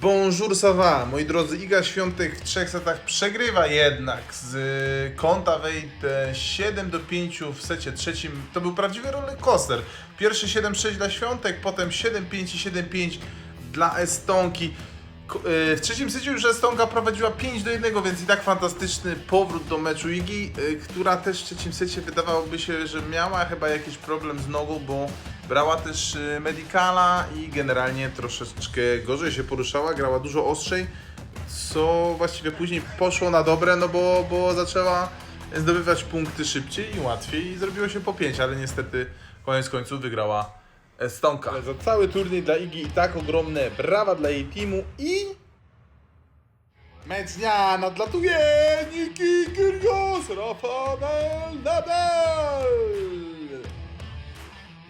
Bonjour ça va, moi drodzy, Iga Świątek w trzech setach przegrywa jednak z y, kąta wejdę 7 do 5 w secie trzecim. To był prawdziwy roller coaster. Pierwszy 7-6 dla Świątek, potem 7-5 i 7-5 dla Estonki. Y, W trzecim secie już Estonka prowadziła 5 do 1, więc i tak fantastyczny powrót do meczu Igi, y, która też w trzecim secie wydawałoby się, że miała chyba jakiś problem z nogą, bo brała też y, medicala i generalnie troszeczkę gorzej się poruszała, grała dużo ostrzej, co właściwie później poszło na dobre, no bo, bo zaczęła zdobywać punkty szybciej i łatwiej i zrobiło się po 5, ale niestety koniec końców wygrała Estonka. Za cały turniej dla Igi i tak ogromne brawa dla jej teamu i... Mecz dnia nadlatuje Niki Kyrgios, Rafael Nadal!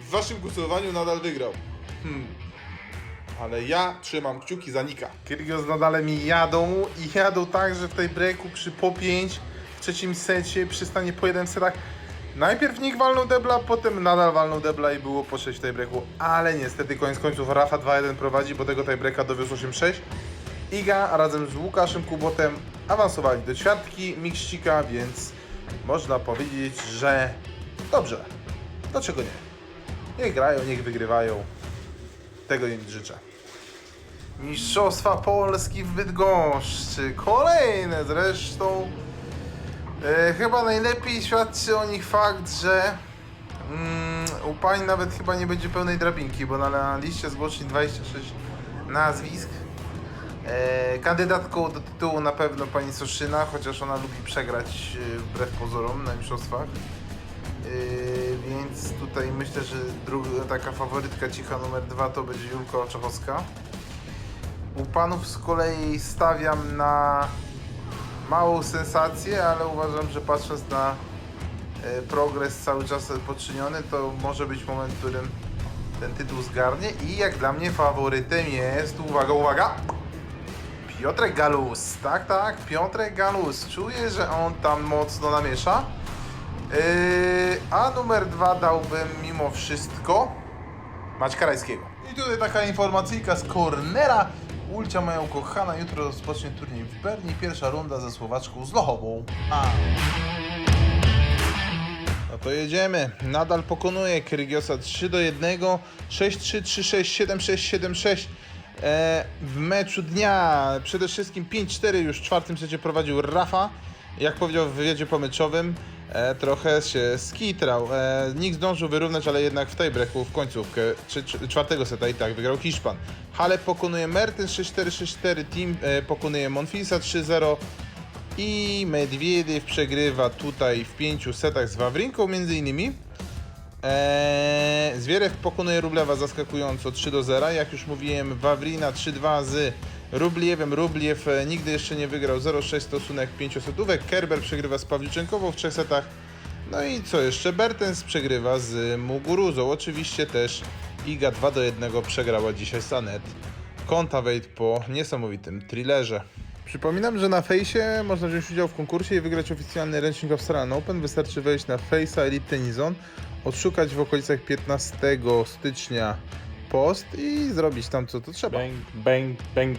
W waszym głosowaniu nadal wygrał. Hmm. Ale ja trzymam kciuki za Nika. Kyrgios z Nadalem jadą i jadą tak, że w tej breaku przy po 5 w trzecim secie przystanie po jeden setach. Najpierw Nick walnął debla, potem Nadal walnął debla i było po 6 w tej breaku, ale niestety koniec końców Rafa 2-1 prowadzi, bo tego tiebreaka dowiózł 8-6. Iga razem z Łukaszem Kubotem awansowali do ćwiartki Mikścika, więc można powiedzieć, że dobrze. Dlaczego nie? Niech grają, niech wygrywają. Tego im życzę. Mistrzostwa Polski w Bydgoszczy. Kolejne zresztą. E, chyba najlepiej świadczy o nich fakt, że mm, u pań nawet chyba nie będzie pełnej drabinki, bo na liście zgłoszeń 26 nazwisk. E, kandydatką do tytułu na pewno pani Soszyna, chociaż ona lubi przegrać e, wbrew pozorom na mistrzostwach. Yy, więc tutaj myślę, że druga taka faworytka cicha numer dwa to będzie Julka Oczechowska. U panów z kolei stawiam na małą sensację, ale uważam, że patrząc na e, progres cały czas poczyniony, to może być moment, w którym ten tytuł zgarnie i jak dla mnie faworytem jest, uwaga, uwaga, Piotrek Galus. Tak, tak, Piotrek Galus. Czuję, że on tam mocno namiesza. Yy, a numer dwa dałbym mimo wszystko Maćka Rajskiego. I tutaj taka informacyjka z cornera. Ulcia moja ukochana, jutro rozpocznie turniej w Bernie. Pierwsza runda ze Słowaczką z Lochową. A. No to jedziemy. Nadal pokonuje Kyrgiosa 3 do 1. 6-3, 3-6, 7-6, 7-6. E, w meczu dnia przede wszystkim 5-4 już w czwartym secie prowadził Rafa. Jak powiedział w wywiadzie pomyczowym, e, trochę się skitrał. E, nikt zdążył wyrównać, ale jednak w tej breaku w końcówkę czy, czy, czwartego seta i tak wygrał Hiszpan. Halep pokonuje Mertens 6-4, 6-4, Team e, pokonuje Monfilsa 3-0. I Medwiediew przegrywa tutaj w pięciu setach z Wawrinką między innymi. Eee, pokonuje Rublewa zaskakująco 3 do 0. Jak już mówiłem, Wawrina 3-2 z Rubliewem. Rubliew e, nigdy jeszcze nie wygrał 0-6 stosunek 5 setówek. Kerber przegrywa z Pawliuczenkową w trzech setach. No i co jeszcze? Bertens przegrywa z Muguruzą. Oczywiście też Iga 2 do 1 przegrała dzisiaj Sanet. Kontaweit po niesamowitym thrillerze. Przypominam, że na fejsie można wziąć udział w konkursie i wygrać oficjalny ręcznik Australian Open. Wystarczy wejść na Face'a Elite Tennis Zone, odszukać w okolicach 15 stycznia post i zrobić tam co to trzeba. bang bang bang